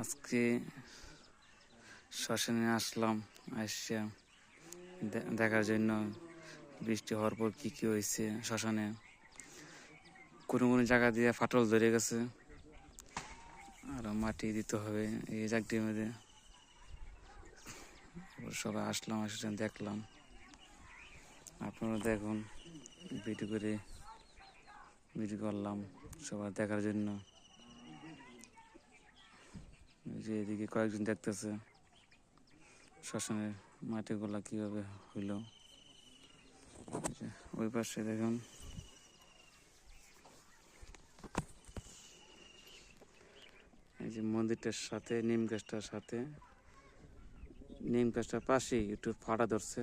আজকে শ্মশানে আসলাম আসছে দেখার জন্য বৃষ্টি হওয়ার পর কী কী হয়েছে শ্মশানে। কোনো কোনো জায়গা দিয়ে ফাটল ধরে গেছে। আরও মাটি দিতে হবে এই জায়গাটির মধ্যে। সবাই আসলাম আসলাম দেখলাম। আপনারা দেখুন, ভিডিও করে ভিডিও করলাম সবার দেখার জন্য। এই যে এদিকে কয়েকজন দেখতেছে। শ্মশানের মাটিগুলা কীভাবে হইল। ওই পাশে দেখুন। এই যে মন্দিরটার সাথে, নিম গাছটার সাথে। নিম গাছটার পাশেই একটু ফাটা ধরছে।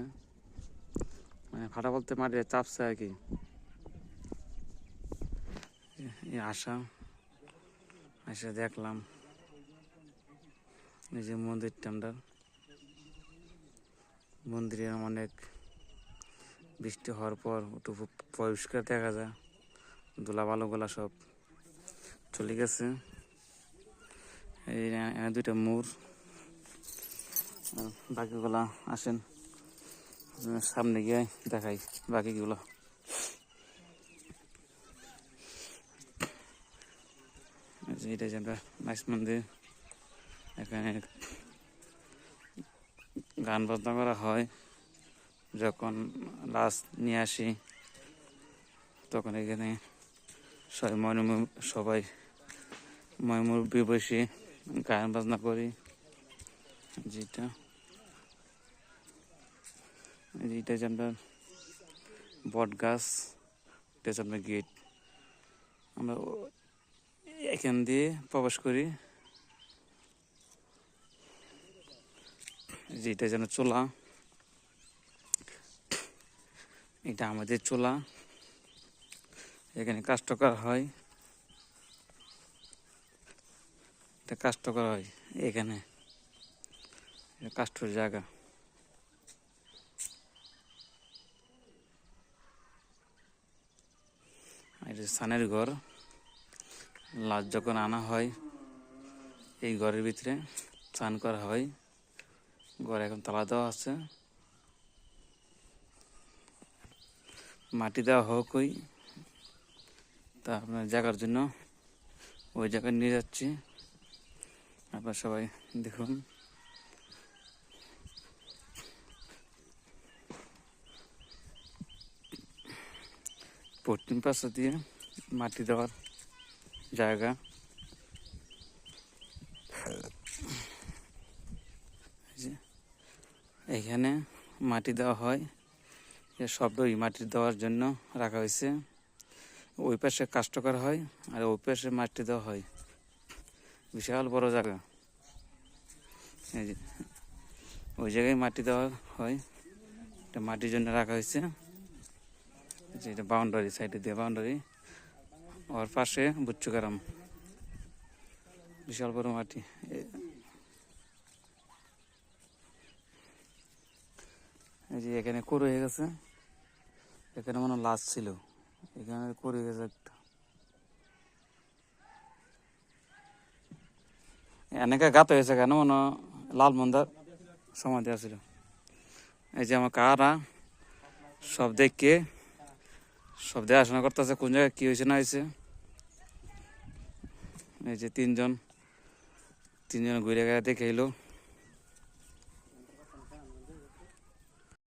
মানে ফাটা বলতে মাটি চাপছে আর কি। আশা এসে দেখলাম। এই যে মন্দিরটা আমরা মন্দিরে অনেক বৃষ্টি হওয়ার পর একটু পরিষ্কার দেখা যায়। ধুলা বালুগুলা সব চলে গেছে। এই দুইটা মুর বাকিগুলা আসেন সামনে গিয়ে দেখাই বাকিগুলো। এটা যে আমরা মাইস মন্দির। এখানে গান বাজনা করা হয়। যখন লাশ নিয়ে আসি, তখন এখানে সবাই ময়মুর সবাই ময়মুরবি বসে গান বাজনা করি। যেটা এই যে আমরা বট গাছ, এটা হচ্ছে আপনার গেট। আমরা এখান দিয়ে প্রবেশ করি। এই যে এটা যেন চোলা। এটা আমাদের চোলা। এখানে কাষ্ট করা হয়। এটা কাষ্ট করা হয় এখানে। কাষ্টর জায়গা। এটা সানের ঘর। লাশ যখন আনা হয়, এই ঘরের ভিতরে স্নান করা হয়। ঘরে এখন তালা দেওয়া আছে। মাটি দেওয়া হোক ওই। তা আপনার জায়গার জন্য ওই জায়গায় নিয়ে যাচ্ছি। আপনার সবাই দেখুন। পশ্চিম পাশে দিয়ে মাটি দেওয়ার জায়গা এই যে এখানে মাটি দেওয়া হয়। এ সবই মাটি দেওয়ার জন্য রাখা হয়েছে। ওই পাশে কাষ্ট হয় আর ওই পাশে মাটি দেওয়া হয়। বিশাল বড় জায়গা। ওই জায়গায় মাটি দেওয়া হয়। এটা মাটির জন্য রাখা হয়েছে। এই যে এটা বাউন্ডারি, সাইডে দিয়ে বাউন্ডারি। ওর পাশে বুচ্চুকারাম। বিশাল বড় মাটি। এই যে এখানে করে হয়ে গেছে। এখানে মনে লাশ ছিল। এখানে করে গেছে এনেকে গাত হয়েছে কেন? মনে লাল মন্দার সমাধি আছিল এই যে আমার কারা, সব দেখে সব দেখে দেখাশোনা করতেছে কোন জায়গায় কি হয়েছে, না হয়েছে। এই যে তিনজন তিনজন ঘুরে গেলে দেখে এলো।